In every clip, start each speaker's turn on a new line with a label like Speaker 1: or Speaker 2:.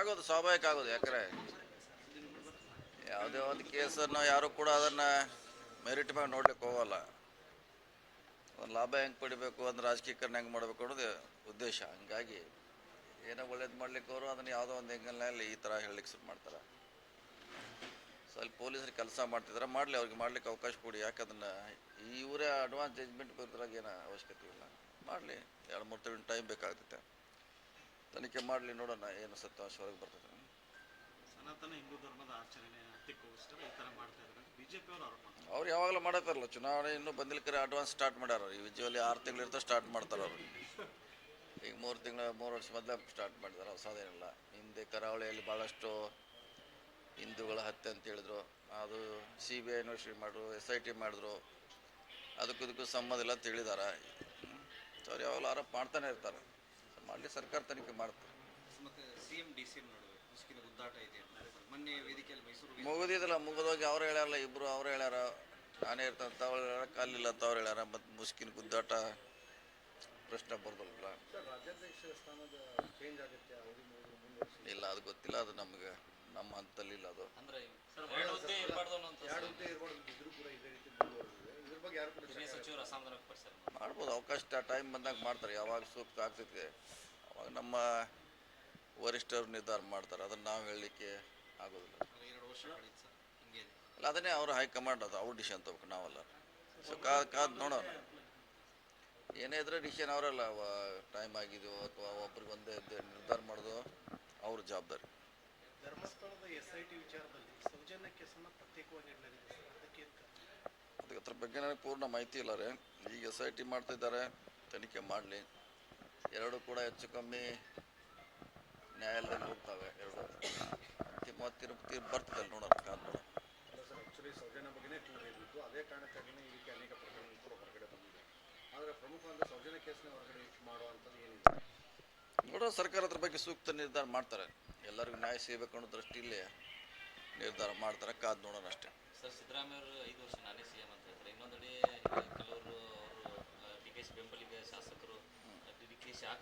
Speaker 1: ಆಗೋದು ಸ್ವಾಭಾವಿಕ ಆಗೋದು, ಯಾಕಂದ್ರೆ ಯಾವುದೇ ಒಂದು ಕೇಸನ್ನು ಯಾರು ಕೂಡ ಅದನ್ನು ಮೆರಿಟ್ ಮೇಲೆ ನೋಡ್ಲಿಕ್ಕೆ ಹೋಗಲ್ಲ. ಒಂದು ಲಾಭ ಹೆಂಗೆ ಪಡಿಬೇಕು, ಒಂದು ರಾಜಕೀಯಕರಣ ಹೆಂಗೆ ಮಾಡಬೇಕು ಅನ್ನೋದು ಉದ್ದೇಶ. ಹಂಗಾಗಿ ಏನೋ ಒಳ್ಳೇದು ಮಾಡ್ಲಿಕ್ಕೆ ಅವರು ಅದನ್ನು ಯಾವುದೋ ಒಂದು ಹೆಂಗಲ್ನಲ್ಲಿ ಈ ಥರ ಹೇಳಲಿಕ್ಕೆ ಶುರು ಮಾಡ್ತಾರೆ. ಅಲ್ಲಿ ಪೊಲೀಸರು ಕೆಲಸ ಮಾಡ್ತಿದ್ರೆ, ಮಾಡಲಿ, ಅವ್ರಿಗೆ ಮಾಡ್ಲಿಕ್ಕೆ ಅವಕಾಶ ಕೊಡಿ. ಯಾಕಂದ್ರೆ ಇವರೇ ಅಡ್ವಾನ್ಸ್ ಜಜ್ಮೆಂಟ್ ಬರೋದ್ರಾಗ ಏನೋ ಅವಶ್ಯಕತೆ ಇಲ್ಲ. ಮಾಡಲಿ, ಎರಡು ಮೂರು ತಿಂಗಳು ಟೈಮ್ ಬೇಕಾಗ್ತೈತೆ. ತನಿಖೆ ಮಾಡಲಿ ನೋಡೋಣ ಏನು ಸತ್ಯಾಂಶ ಹೊರಗೆ ಬರ್ತದೆ.
Speaker 2: ಸನಾತನ ಹಿಂದೂ ಧರ್ಮದ ಆಚರಣೆ ಹತ್ತಿಕ್ಕೋಸ್ಕರ ಈ ತರ ಮಾಡ್ತಾ ಇದ್ದಾರೆ. ಬಿಜೆಪಿ ಅವರು ಆರೋಪ ಮಾಡ್ತಾರೆ.
Speaker 1: ಅವ್ರು ಯಾವಾಗಲೂ ಮಾಡತ್ತಾರಲ್ಲ ಚುನಾವಣೆ ಇನ್ನೂ ಬಂದಿಲ್ಕರೆ ಅಡ್ವಾನ್ಸ್ ಸ್ಟಾರ್ಟ್ ಮಾಡ್ಯಾರ ಈ ವಿಜುವಲಿ ಆರು ತಿಂಗಳು ಇರ್ತಾ ಸ್ಟಾರ್ಟ್ ಮಾಡ್ತಾರೆ ಅವರು. ಈಗ ಮೂರು ತಿಂಗಳ ಮೂರು ವರ್ಷ ಮೊದಲೇ ಸ್ಟಾರ್ಟ್ ಮಾಡಿದ್ದಾರೆ ಹೊಸದೇನಿಲ್ಲ ಹಿಂದೆ ಕರಾವಳಿಯಲ್ಲಿ ಭಾಳಷ್ಟು ಹಿಂದೂಗಳ ಹತ್ಯೆ ಅಂತ ಹೇಳಿದ್ರು. ಅದು ಸಿ ಬಿ ಐ ಇನ್ವೆಸ್ಟಿಗೇಟ್ ಮಾಡಿದ್ರು ಎಸ್ ಐ ಟಿ ಮಾಡಿದ್ರು. ಅದಕ್ಕೂ ಇದಕ್ಕೂ ಸಂಬಂಧ ಇಲ್ಲ ಅಂತ ಹೇಳಿದಾರೆ. ಅವ್ರು ಯಾವಾಗಲೂ ಆರೋಪ ಮಾಡ್ತಾನೆ ಇರ್ತಾರೆ. ಮಾಡಲಿ ಸರ್ಕಾರ ತನಿಖೆ ಮಾಡ್ತಾರೆ
Speaker 3: ಮತ್ತೆ ಸಿಎಂ ಡಿ ಸಿ ಮುಸ್ಕಿನ ಗುದ್ದಾಟ ಇದೆ. ಮೊನ್ನೆ ವೇದಿಕೆಯಲ್ಲಿ ಮೈಸೂರು
Speaker 1: ಮುಗಿದೋಗಿ ಅವ್ರು ಹೇಳ್ಯಾರಲ್ಲ ಇಬ್ಬರು ಅವ್ರು ಹೇಳ್ಯಾರ. ನಾನೇ ಇರ್ತಾನೆ ಅವ್ರು ಹೇಳ್ಯಾರ ಕಾಲಿಲ್ಲ ಅಂತ ಅವ್ರು ಹೇಳ್ಯಾರ. ಮತ್ತು ಮುಸ್ಕಿನ ಗುದ್ದಾಟ ಪ್ರಶ್ನೆ ಬರ್ದಲ್ಲ
Speaker 4: ರಾಜ್ಯಾಧ್ಯಕ್ಷ ಸ್ಥಾನದ ಚೇಂಜ್ ಆಗುತ್ತೆ ಅವಧಿ ಮುಗಿದು
Speaker 1: ಇಲ್ಲ ಅದು ಗೊತ್ತಿಲ್ಲ ಅದು ನಮಗೆ ನಮ್ಮ ಹಂತದಲ್ಲಿ ಇಲ್ಲ ಅದು.
Speaker 5: ಅಂದ್ರೆ ಸಚಿವರು ಅಸಮಾಧಾನ
Speaker 1: ಮಾಡ್ಬೋದು ಅವಕಾಶ ಟೈಮ್ ಬಂದಾಗ ಮಾಡ್ತಾರೆ. ಯಾವಾಗ ಸೂಕ್ತ ಆಗ್ತೈತೆ. ಅವಾಗ ನಮ್ಮ ವರಿಷ್ಠರು ನಿರ್ಧಾರ ಮಾಡ್ತಾರೆ. ಅದನ್ನು ನಾವು ಹೇಳಲಿಕ್ಕೆ ಆಗೋದಿಲ್ಲ. ಅಲ್ಲ ಅದನ್ನೇ ಅವರು ಹೈಕಮಾಂಡ್ ಅದು ಅವ್ರ ಡಿಸಿಷನ್ ತಗೋಬೇಕು ನಾವಲ್ಲ. ಸೊ ಕಾದ್ ಕಾದ್ ನೋಡೋಣ. ಏನೇ ಇದ್ರೆ ಡಿಸಿಷನ್ ಅವರಲ್ಲ. ಟೈಮ್ ಆಗಿದೆಯೋ ಅಥವಾ ಒಬ್ರಿಗೆ ಒಂದೇ ಇದ್ದೇ ನಿರ್ಧಾರ ಮಾಡೋದು ಅವ್ರ ಜವಾಬ್ದಾರಿ.
Speaker 6: ಧರ್ಮಸ್ಥಳದ ಎಸ್ ಐ ಟಿ ವಿಚಾರದಲ್ಲಿ ಸೌಜನ್ಯಕ್ಕೆ ಸಹ ಪ್ರತ್ಯೇಕವಾಗಿ ಇಡಲಾಗಿದೆ ಸರ್ ಅದಕ್ಕೆ ಏನ್ ಕಾರಣ?
Speaker 1: ಅದಕ್ಕೆ ಅದ್ರ ಬಗ್ಗೆ ನನಗೆ ಪೂರ್ಣ ಮಾಹಿತಿ ಇಲ್ಲ ರೀ. ಈಗ ಎಸ್ ಐ ಟಿ ಮಾಡ್ತಿದ್ದಾರೆ ತನಿಖೆ ಮಾಡಲಿ. ಎರಡು ಕೂಡ ಹೆಚ್ಚು ಕಮ್ಮಿ ನ್ಯಾಯಾಲಯದಲ್ಲಿ ಹೋಗ್ತವೆ ಎರಡು. ಅಂತಿಮ ತೀರ್ಪು ತೀರ್ಪು ಬರ್ತದೆ ನೋಡೋಣ ಕಾದ್ ನೋಡೋಣ
Speaker 4: ಸೌಜನ್ಯ ಬಗ್ಗೆನೇ ಅದೇ ಅನೇಕ ಪ್ರಕರಣಗಳು ಕೂಡ ಹೊರಗಡೆ ಬಂದಿದೆ. ಆದರೆ ಪ್ರಮುಖ ಅಂದ್ರೆ ಸೌಜನ್ಯ ಕೇಸ್ನ ಹೊರಗಡೆ ಮಾಡುವಂಥದ್ದು ಏನಿದೆ
Speaker 1: ನೋಡೋಣ ಸರ್ಕಾರ ಅದ್ರ ಬಗ್ಗೆ ಸೂಕ್ತ ನಿರ್ಧಾರ ಮಾಡ್ತಾರೆ. ಎಲ್ಲರಿಗೂ ನ್ಯಾಯ ಸಿಗಬೇಕು ಅನ್ನೋ ದೃಷ್ಟಿಯಲ್ಲಿ ನಿರ್ಧಾರ ಮಾಡ್ತಾರೆ ಕಾದ್ ನೋಡೋಣ ಅಷ್ಟೇ.
Speaker 5: ಸರ್ ಸಿದ್ದರಾಮಯ್ಯ ಐದು ವರ್ಷ ನಾನೇ ಸಿ ಎಂ ಅಂತ ಹೇಳ್ತಾರೆ ಇನ್ನೊಂದೆಡೆ ಕೆಲವರು ಅವರು ಡಿ ಕೆ ಶಿ ಬೆಂಬಲಿಗ ಶಾಸಕರು ಡಿ ಕೆ ಶಿ
Speaker 3: ಆಗ್ತಾರೆ ನೋಡ್ರಿ ಡಿಸೆಂಬರ್ ಹೊತ್ತಿಗೆ ಆಗ್ತಾರೆ ಸರ್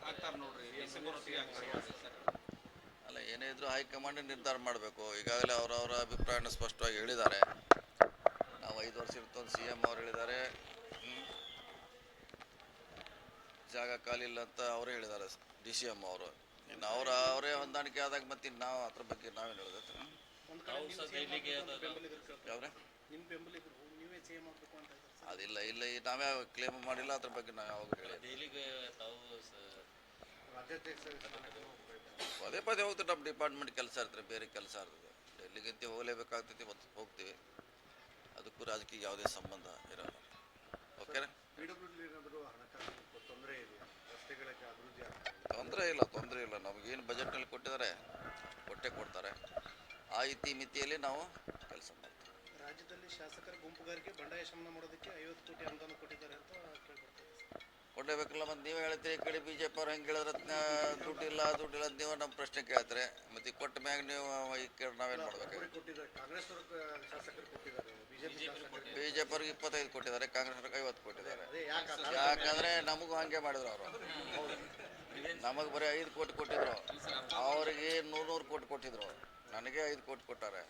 Speaker 1: ಅಲ್ಲ ಏನೇ ಇದ್ರೂ ಹೈಕಮಾಂಡ್ ನಿರ್ಧಾರ ಮಾಡಬೇಕು. ಈಗಾಗಲೇ ಅವರವರ ಅಭಿಪ್ರಾಯನ ಸ್ಪಷ್ಟವಾಗಿ ಹೇಳಿದ್ದಾರೆ. ನಾವು ಐದು ವರ್ಷ ಇರ್ತಂದು ಸಿ ಎಂ ಅವ್ರು ಹೇಳಿದ್ದಾರೆ. ಜಾಗ ಖಾಲಿ ಇಲ್ಲ ಅಂತ ಅವರೇ ಹೇಳಿದ್ದಾರೆ ಡಿ ಸಿ ಎಂ ಅವರು. ಇನ್ನು ಅವರ ಅವರೇ ಹೊಂದಾಣಿಕೆ ಆದಾಗ ಮತ್ತೆ ನಾವು ಅದ್ರ ಬಗ್ಗೆ ನಾವೇನು ಹೇಳಿದ್ರೆ ಅದಿಲ್ಲ ಇಲ್ಲ ನಾವ್ಯಾವ ನಾವೇ ಕ್ಲೇಮ್ ಮಾಡಿಲ್ಲ ಅದ್ರ ಬಗ್ಗೆ ನಾವು ಯಾವಾಗ ಹೇಳಿಲ್ಲ ಪದೇ ಪದೇ ಹೋಗ್ತೀವಿ ನಮ್ಮ ಡಿಪಾರ್ಟ್ಮೆಂಟ್ ಕೆಲಸ ಇರ್ತಾರೆ ಬೇರೆ ಕೆಲಸ ಇರ್ತದೆ. ಡೆಲ್ಲಿಗಂತ ಹೋಗಲೇಬೇಕಾಗ್ತೈತಿ ಮತ್ತು ಹೋಗ್ತೀವಿ. ಅದಕ್ಕೂ ರಾಜಕೀಯ ಯಾವುದೇ ಸಂಬಂಧ ಇರಲ್ಲ. ಓಕೆನಾ
Speaker 4: ತೊಂದರೆ ಇಲ್ಲ
Speaker 1: ತೊಂದರೆ ಇಲ್ಲ ತೊಂದರೆ ಇಲ್ಲ. ನಮಗೇನು ಬಜೆಟ್ನಲ್ಲಿ ಕೊಟ್ಟಿದ್ದಾರೆ? ಕೊಟ್ಟೆ ಕೊಡ್ತಾರೆ. ಆ ಇತಿ ಮಿತಿಯಲ್ಲಿ ನಾವು ಕೆಲಸ ಮಾಡ್ತೀವಿ.
Speaker 6: ರಾಜ್ಯದಲ್ಲಿ ಶಾಸಕರ ಗುಂಪುಗಾರಿಕೆ ಬಂಡಾಯ ಶಮನ ಮಾಡೋದಕ್ಕೆ ಐವತ್ತು ಕೋಟಿ ಅನುದಾನ ಕೊಟ್ಟಿದ್ದಾರೆ ಅಂತ ಕೇಳ್ಬರ್ತದೆ ಸರ್
Speaker 1: ಕೊಡಬೇಕಲ್ಲ ಮತ್ತು ನೀವು ಹೇಳ್ತೀರಿ ಈ ಕಡೆ ಬಿ ಜೆ ಪಿ ಅವ್ರು ಹೆಂಗೆ ಹೇಳಿದ್ರೆ ದುಡ್ಡಿಲ್ಲ ದುಡ್ಡಿಲ್ಲ ಅಂತ ನೀವು ನಮ್ಮ ಪ್ರಶ್ನೆ ಕೇಳ್ತಾರೆ. ಮತ್ತು ಕೊಟ್ಟ ಮ್ಯಾಗ ನೀವು ಈ ಕಡೆ ನಾವೇನು ಮಾಡ್ಬೇಕು? ಬಿ ಜೆ ಪಿ ಅವ್ರಿಗೆ ಇಪ್ಪತ್ತೈದು ಕೊಟ್ಟಿದ್ದಾರೆ ಕಾಂಗ್ರೆಸ್ ಅವ್ರಿಗೆ ಐವತ್ತು ಕೊಟ್ಟಿದ್ದಾರೆ. ಯಾಕಂದ್ರೆ ನಮಗೂ ಹಂಗೆ ಮಾಡಿದ್ರು ಅವರು. ನಮಗೆ ಬರೀ ಐದು ಕೋಟಿ ಕೊಟ್ಟಿದ್ರು. ಅವರಿಗೆ ನೂರು ನೂರು ಕೋಟಿ ಕೊಟ್ಟಿದ್ರು. ನನಗೆ ಐದು ಕೋಟಿ ಕೊಟ್ಟಾರೆ.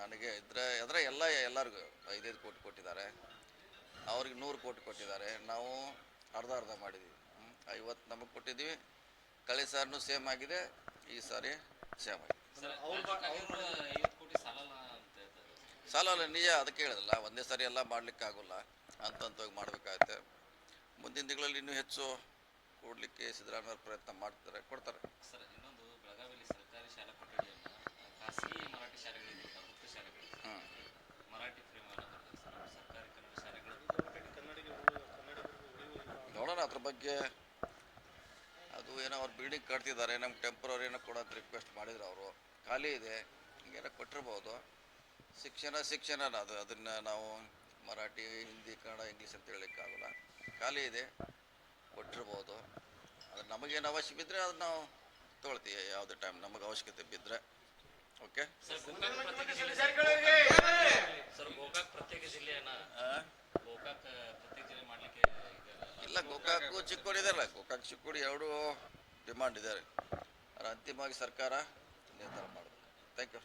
Speaker 1: ನನಗೆ ಇದ್ರೆ ಅಂದರೆ ಎಲ್ಲ ಎಲ್ಲರಿಗೂ ಐದೈದು ಕೋಟಿ ಕೊಟ್ಟಿದ್ದಾರೆ. ಅವ್ರಿಗೆ ನೂರು ಕೋಟಿ ಕೊಟ್ಟಿದ್ದಾರೆ. ನಾವು ಅರ್ಧ ಅರ್ಧ ಮಾಡಿದ್ವಿ. ಐವತ್ತು ನಮಗೆ ಕೊಟ್ಟಿದ್ದೀವಿ. ಕಳೆ ಸಾರಿನೂ ಸೇಮ್ ಆಗಿದೆ ಈ ಸಾರಿ ಸೇಮ್ ಆಗಿದೆ.
Speaker 5: ಅಂತ
Speaker 1: ಸಾಲ ಅಲ್ಲ ನಿಜ ಅದಕ್ಕೆ ಹೇಳಿದಲ್ಲ ಒಂದೇ ಸಾರಿ ಎಲ್ಲ ಮಾಡ್ಲಿಕ್ಕೆ ಆಗೋಲ್ಲ ಹಂತ ಹಂತವಾಗಿ ಮಾಡಬೇಕಾಗತ್ತೆ. ಮುಂದಿನ ದಿನಗಳಲ್ಲಿ ಇನ್ನೂ ಹೆಚ್ಚು ಕೊಡಲಿಕ್ಕೆ ಸಿದ್ದರಾಮಯ್ಯ ಪ್ರಯತ್ನ ಮಾಡ್ತಾರೆ ಕೊಡ್ತಾರೆ. ಅದ್ರ ಬಗ್ಗೆ ಅದು ಏನೋ ಅವ್ರು ಬಿಲ್ಡಿಂಗ್ ಕಟ್ತಿದ್ದಾರೆ ನಮ್ಗೆ ಟೆಂಪ್ರವರಿ ಏನೋ ಕೊಡೋದು ರಿಕ್ವೆಸ್ಟ್ ಮಾಡಿದ್ರು ಅವರು. ಖಾಲಿ ಇದೆ ಹಿಂಗೇನೋ ಕೊಟ್ಟಿರ್ಬೋದು. ಶಿಕ್ಷಣ ಶಿಕ್ಷಣ ಅದು. ಅದನ್ನು ನಾವು ಮರಾಠಿ ಹಿಂದಿ ಕನ್ನಡ ಇಂಗ್ಲೀಷ್ ಅಂತ ಹೇಳಲಿಕ್ಕಾಗಲ್ಲ ಖಾಲಿ ಇದೆ ಕೊಟ್ಟಿರ್ಬೋದು. ಅದು ನಮಗೇನು ಅವಶ್ಯ ಬಿದ್ದರೆ ಅದನ್ನ ನಾವು ತೊಗೊಳ್ತೀವಿ ಯಾವುದೇ ಟೈಮ್ ನಮಗೆ ಅವಶ್ಯಕತೆ ಬಿದ್ದರೆ ಓಕೆ
Speaker 5: ಸರ್ ಗೋಕಾಕ್ ಪ್ರತ್ಯೇಕ ಜಿಲ್ಲೆ ಸರ್ ಗೋಕಾಕ್ ಪ್ರತ್ಯೇಕ ಜಿಲ್ಲೆಯನ್ನ ಗೋಕಾಕ್ ಪ್ರತ್ಯೇಕ ಜಿಲ್ಲೆ ಮಾಡಲಿಕ್ಕೆ
Speaker 1: ಇಲ್ಲ ಗೋಕಾಕು ಚಿಕ್ಕೋಡಿ ಇದೆಲ್ಲ ಗೋಕಾಕ್ ಚಿಕ್ಕೋಡಿ ಎರಡು ಡಿಮಾಂಡ್ ಇದ್ದಾರೆ. ಅಂತಿಮವಾಗಿ ಸರ್ಕಾರ ನಿರ್ಧಾರ ಮಾಡಬೇಕು. Thank you